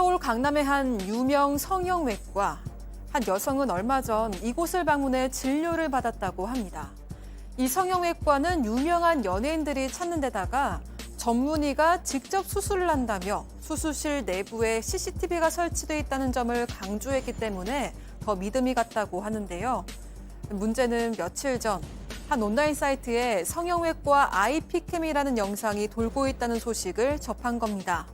서울 강남의 한 유명 성형외과. 한 여성은 얼마 전 이곳을 방문해 진료를 받았다고 합니다. 이 성형외과는 유명한 연예인들이 찾는 데다가 전문의가 직접 수술을 한다며 수술실 내부에 CCTV가 설치돼 있다는 점을 강조했기 때문에 더 믿음이 갔다고 하는데요. 문제는 며칠 전 한 온라인 사이트에 성형외과 IP캠이라는 영상이 돌고 있다는 소식을 접한 겁니다.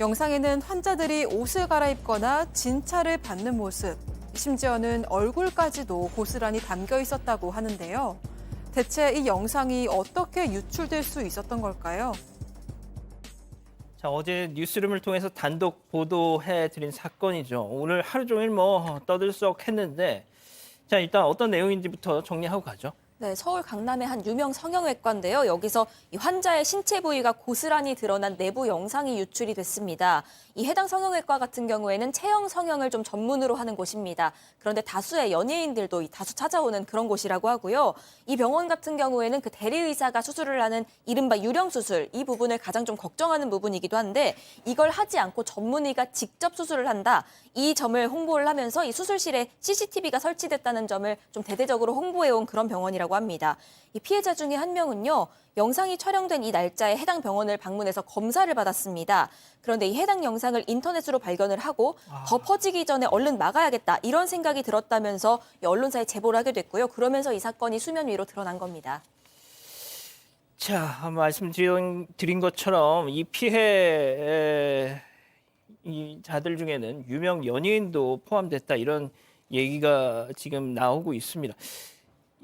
영상에는 환자들이 옷을 갈아입거나 진찰을 받는 모습, 심지어는 얼굴까지도 고스란히 담겨 있었다고 하는데요. 대체 이 영상이 어떻게 유출될 수 있었던 걸까요? 자, 어제 뉴스룸을 통해서 단독 보도해 드린 사건이죠. 오늘 하루 종일 뭐 떠들썩 했는데 자, 일단 어떤 내용인지부터 정리하고 가죠. 네, 서울 강남의 한 유명 성형외과인데요. 여기서 이 환자의 신체 부위가 고스란히 드러난 내부 영상이 유출이 됐습니다. 이 해당 성형외과 같은 경우에는 체형 성형을 좀 전문으로 하는 곳입니다. 그런데 다수의 연예인들도 이 다수 찾아오는 그런 곳이라고 하고요. 이 병원 같은 경우에는 그 대리 의사가 수술을 하는 이른바 유령 수술 이 부분을 가장 좀 걱정하는 부분이기도 한데 이걸 하지 않고 전문의가 직접 수술을 한다. 이 점을 홍보를 하면서 이 수술실에 CCTV가 설치됐다는 점을 좀 대대적으로 홍보해 온 그런 병원이라고 합니다. 이 피해자 중에 한 명은요, 영상이 촬영된 이 날짜에 해당 병원을 방문해서 검사를 받았습니다. 그런데 이 해당 영상을 인터넷으로 발견을 하고 더 퍼지기 전에 얼른 막아야겠다 이런 생각이 들었다면서 이 언론사에 제보를 하게 됐고요. 그러면서 이 사건이 수면 위로 드러난 겁니다. 자, 말씀드린 드린 것처럼 이 피해 이 자들 중에는 유명 연예인도 포함됐다 이런 얘기가 지금 나오고 있습니다.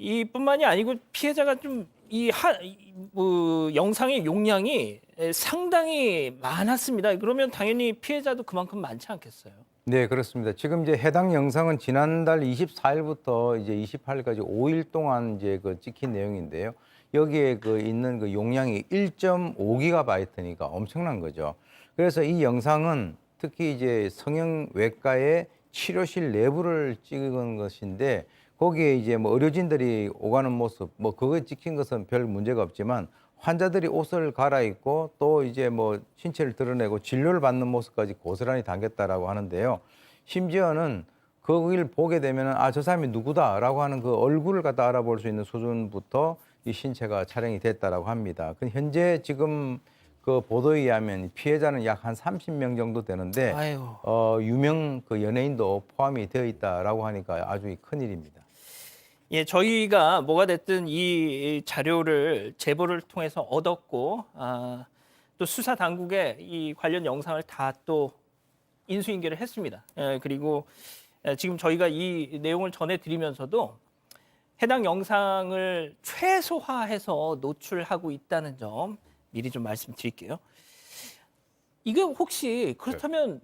이뿐만이 아니고 피해자가 좀 이뭐 영상의 용량이 상당히 많았습니다. 그러면 당연히 피해자도 그만큼 많지 않겠어요? 네, 그렇습니다. 지금 이제 해당 영상은 지난달 24일부터 이제 28일까지 5일 동안 이제 그 찍힌 내용인데요. 여기에 그 있는 그 용량이 1.5기가바이트니까 엄청난 거죠. 그래서 이 영상은 특히 이제 성형외과의 치료실 내부를 찍은 것인데 거기에 이제 뭐 의료진들이 오가는 모습, 뭐 그거 찍힌 것은 별 문제가 없지만 환자들이 옷을 갈아입고 또 이제 뭐 신체를 드러내고 진료를 받는 모습까지 고스란히 담겼다라고 하는데요. 심지어는 거기를 보게 되면은 아저 사람이 누구다라고 하는 그 얼굴을 갖다 알아볼 수 있는 수준부터 이 신체가 촬영이 됐다라고 합니다. 그 현재 지금 그 보도에 의하면 피해자는 약 한 30명 정도 되는데 아유. 어 유명 그 연예인도 포함이 되어 있다라고 하니까 아주 큰 일입니다. 예, 저희가 뭐가 됐든 이 자료를 제보를 통해서 얻었고 아, 또 수사 당국에 이 관련 영상을 다 또 인수인계를 했습니다. 예, 그리고 예, 지금 저희가 이 내용을 전해드리면서도 해당 영상을 최소화해서 노출하고 있다는 점 미리 좀 말씀드릴게요. 이게 혹시 그렇다면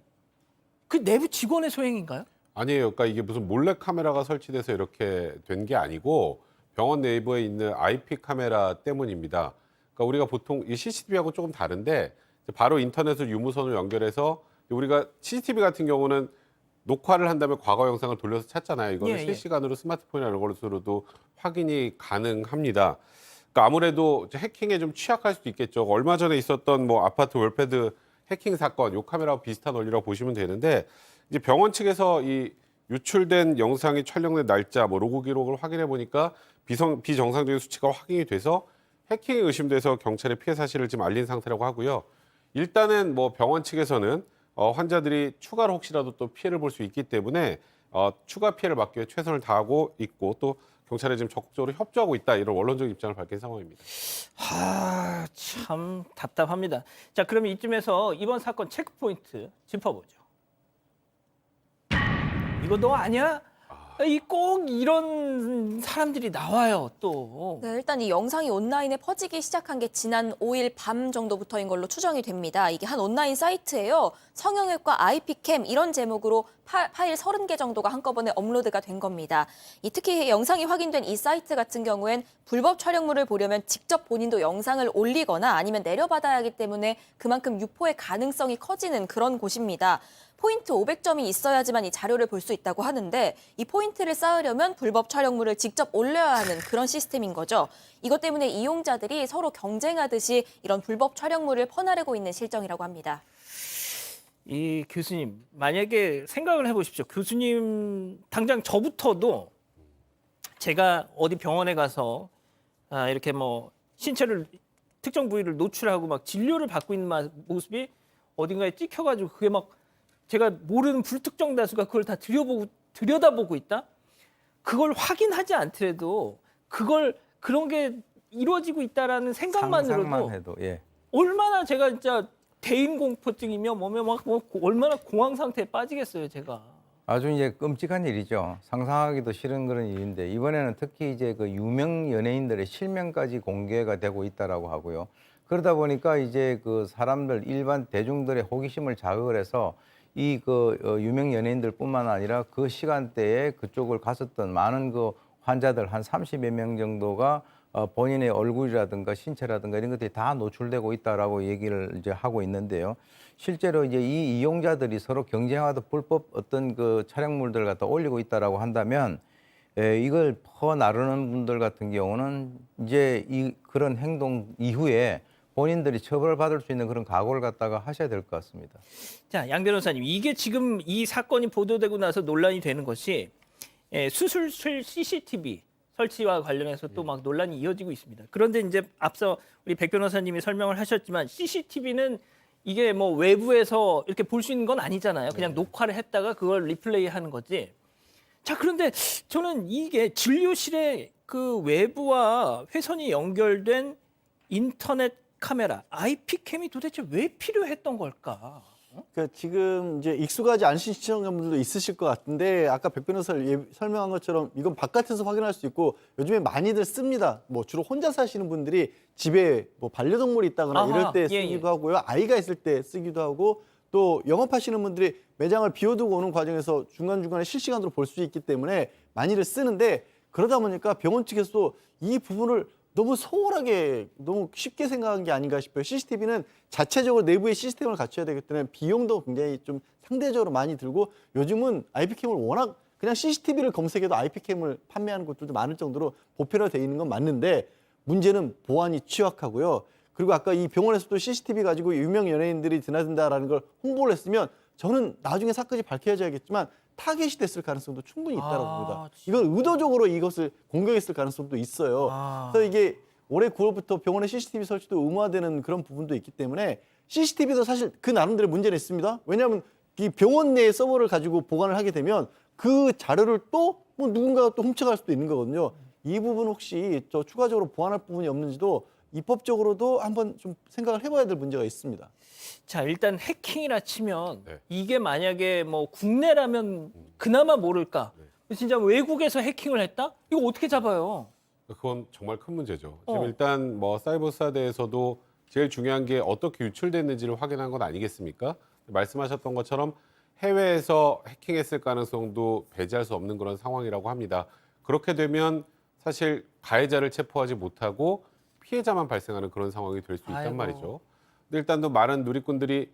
그 내부 직원의 소행인가요? 아니에요. 그러니까 이게 무슨 몰래 카메라가 설치돼서 이렇게 된 게 아니고 병원 내부에 있는 IP 카메라 때문입니다. 그러니까 우리가 보통 이 CCTV하고 조금 다른데 바로 인터넷을 유무선을 연결해서 우리가 CCTV 같은 경우는 녹화를 한 다음에 과거 영상을 돌려서 찾잖아요. 이거는 예, 예. 실시간으로 스마트폰이나 이런 걸로도 확인이 가능합니다. 그러니까 아무래도 해킹에 좀 취약할 수도 있겠죠. 얼마 전에 있었던 뭐 아파트 월패드 해킹 사건, 요 카메라와 비슷한 원리라고 보시면 되는데 이제 병원 측에서 이 유출된 영상이 촬영된 날짜, 뭐 로그 기록을 확인해 보니까 비성 비정상적인 수치가 확인이 돼서 해킹이 의심돼서 경찰에 피해 사실을 지금 알린 상태라고 하고요. 일단은 뭐 병원 측에서는 어, 환자들이 추가로 혹시라도 또 피해를 볼 수 있기 때문에 어, 추가 피해를 막기 위해 최선을 다하고 있고 또 경찰에 지금 적극적으로 협조하고 있다 이런 원론적 입장을 밝힌 상황입니다. 아, 참 답답합니다. 자, 그러면 이쯤에서 이번 사건 체크 포인트 짚어보죠. 이거 너 아니야? 이 꼭 이런 사람들이 나와요, 또. 네, 일단 이 영상이 온라인에 퍼지기 시작한 게 지난 5일 밤 정도부터인 걸로 추정이 됩니다. 이게 한 온라인 사이트예요. 성형외과 IP캠 이런 제목으로 파, 파일 30개 정도가 한꺼번에 업로드가 된 겁니다. 이 특히 영상이 확인된 이 사이트 같은 경우엔 불법 촬영물을 보려면 직접 본인도 영상을 올리거나 아니면 내려받아야 하기 때문에 그만큼 유포의 가능성이 커지는 그런 곳입니다. 포인트 500점이 있어야지만 이 자료를 볼 수 있다고 하는데 이 포인트를 쌓으려면 불법 촬영물을 직접 올려야 하는 그런 시스템인 거죠. 이것 때문에 이용자들이 서로 경쟁하듯이 이런 불법 촬영물을 퍼나르고 있는 실정이라고 합니다. 이 교수님 만약에 생각을 해보십시오. 교수님 당장 저부터도 제가 어디 병원에 가서 아, 이렇게 뭐 신체를 특정 부위를 노출하고 막 진료를 받고 있는 마- 모습이 어딘가에 찍혀가지고 그게 막 제가 모르는 불특정 다수가 그걸 다 들여보고 들여다보고 있다. 그걸 확인하지 않더라도 그걸 그런 게 이루어지고 있다라는 생각만으로도 해도 예. 얼마나 제가 진짜 대인 공포증이며 뭐며 막뭐 얼마나 공황 상태에 빠지겠어요, 제가. 아주 이제 끔찍한 일이죠. 상상하기도 싫은 그런 일인데 이번에는 특히 이제 그 유명 연예인들의 실명까지 공개가 되고 있다라고 하고요. 그러다 보니까 이제 그 사람들 일반 대중들의 호기심을 자극을 해서 이 그 유명 연예인들뿐만 아니라 그 시간대에 그쪽을 갔었던 많은 그 환자들 한 30여 명 정도가 어, 본인의 얼굴이라든가 신체라든가 이런 것들이 다 노출되고 있다라고 얘기를 이제 하고 있는데요. 실제로 이제 이 이용자들이 서로 경쟁하다 불법 어떤 그 촬영물들 갖다 올리고 있다라고 한다면 에, 이걸 퍼 나르는 분들 같은 경우는 이제 이 그런 행동 이후에 본인들이 처벌을 받을 수 있는 그런 각오를 갖다가 하셔야 될 것 같습니다. 자, 양 변호사님, 이게 지금 이 사건이 보도되고 나서 논란이 되는 것이 예, 수술실 CCTV 설치와 관련해서 또 막 논란이 이어지고 있습니다. 그런데 이제 앞서 우리 백 변호사님이 설명을 하셨지만 CCTV는 이게 뭐 외부에서 이렇게 볼 수 있는 건 아니잖아요. 그냥 녹화를 했다가 그걸 리플레이 하는 거지. 자, 그런데 저는 이게 진료실에 그 외부와 회선이 연결된 인터넷 카메라, IP캠이 도대체 왜 필요했던 걸까? 그 지금 이제 익숙하지 않으신 시청자분들도 있으실 것 같은데 아까 백 변호사 예, 설명한 것처럼 이건 바깥에서 확인할 수 있고 요즘에 많이들 씁니다. 뭐 주로 혼자 사시는 분들이 집에 뭐 반려동물이 있다거나 아하, 이럴 때 예, 쓰기도 예. 하고요. 아이가 있을 때 쓰기도 하고 또 영업하시는 분들이 매장을 비워두고 오는 과정에서 중간중간에 실시간으로 볼 수 있기 때문에 많이들 쓰는데 그러다 보니까 병원 측에서 이 부분을 너무 소홀하게 너무 쉽게 생각한 게 아닌가 싶어요. CCTV는 자체적으로 내부에 시스템을 갖춰야 되기 때문에 비용도 굉장히 좀 상대적으로 많이 들고 요즘은 IP캠을 워낙 그냥 CCTV를 검색해도 IP캠을 판매하는 곳들도 많을 정도로 보편화되어 있는 건 맞는데 문제는 보안이 취약하고요. 그리고 아까 이 병원에서도 CCTV 가지고 유명 연예인들이 드나든다라는 걸 홍보를 했으면 저는 나중에 사건이 밝혀져야겠지만 타겟이 됐을 가능성도 충분히 있다고 아, 봅니다. 이건 의도적으로 이것을 공격했을 가능성도 있어요. 아. 그래서 이게 올해 9월부터 병원에 CCTV 설치도 의무화되는 그런 부분도 있기 때문에 CCTV도 사실 그 나름대로 문제는 있습니다. 왜냐하면 이 병원 내 서버를 가지고 보관을 하게 되면 그 자료를 또 뭐 누군가가 또 훔쳐갈 수도 있는 거거든요. 이 부분 혹시 저 추가적으로 보완할 부분이 없는지도 입법적으로도 한번 좀 생각을 해봐야 될 문제가 있습니다. 자, 일단 해킹이라 치면 네. 이게 만약에 뭐 국내라면 그나마 모를까? 진짜 외국에서 해킹을 했다? 이거 어떻게 잡아요? 그건 정말 큰 문제죠. 어. 지금 일단 뭐 사이버 수사대에서도 제일 중요한 게 어떻게 유출됐는지를 확인한 건 아니겠습니까? 말씀하셨던 것처럼 해외에서 해킹했을 가능성도 배제할 수 없는 그런 상황이라고 합니다. 그렇게 되면 사실 가해자를 체포하지 못하고 피해자만 발생하는 그런 상황이 될 수 있단 아이고. 말이죠. 근데 일단 또 많은 누리꾼들이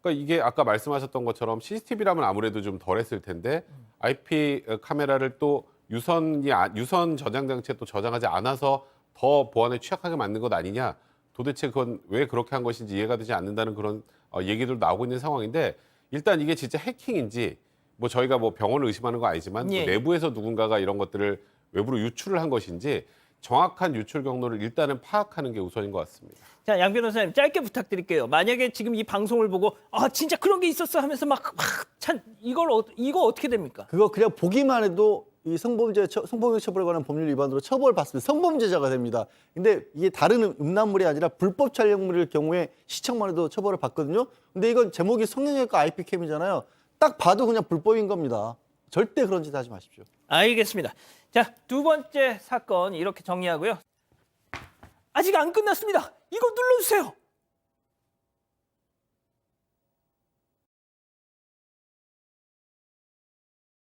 그러니까 이게 아까 말씀하셨던 것처럼 CCTV라면 아무래도 좀 덜했을 텐데 IP 카메라를 또 유선이 아- 유선 저장 장치에 또 저장하지 않아서 더 보안에 취약하게 만든 것 아니냐? 도대체 그건 왜 그렇게 한 것인지 이해가 되지 않는다는 그런 어, 얘기들도 나오고 있는 상황인데 일단 이게 진짜 해킹인지 뭐 저희가 뭐 병원을 의심하는 거 아니지만 뭐 예. 내부에서 누군가가 이런 것들을 외부로 유출을 한 것인지 정확한 유출 경로를 일단은 파악하는 게 우선인 것 같습니다. 자, 양 변호사님 짧게 부탁드릴게요. 만약에 지금 이 방송을 보고 아 진짜 그런 게 있었어 하면서 막참 이걸 어, 이거 어떻게 됩니까? 그거 그냥 보기만 해도 이 성범죄 처- 성폭력 처벌에 관한 법률 위반으로 처벌받습니다. 성범죄자가 됩니다. 근데 이게 다른 음- 음란물이 아니라 불법 촬영물일 경우에 시청만 해도 처벌을 받거든요. 근데 이건 제목이 성형외과 IP캠이잖아요. 딱 봐도 그냥 불법인 겁니다. 절대 그런 짓 하지 마십시오. 알겠습니다. 자, 두 번째 사건 이렇게 정리하고요. 아직 안 끝났습니다. 이거 눌러주세요.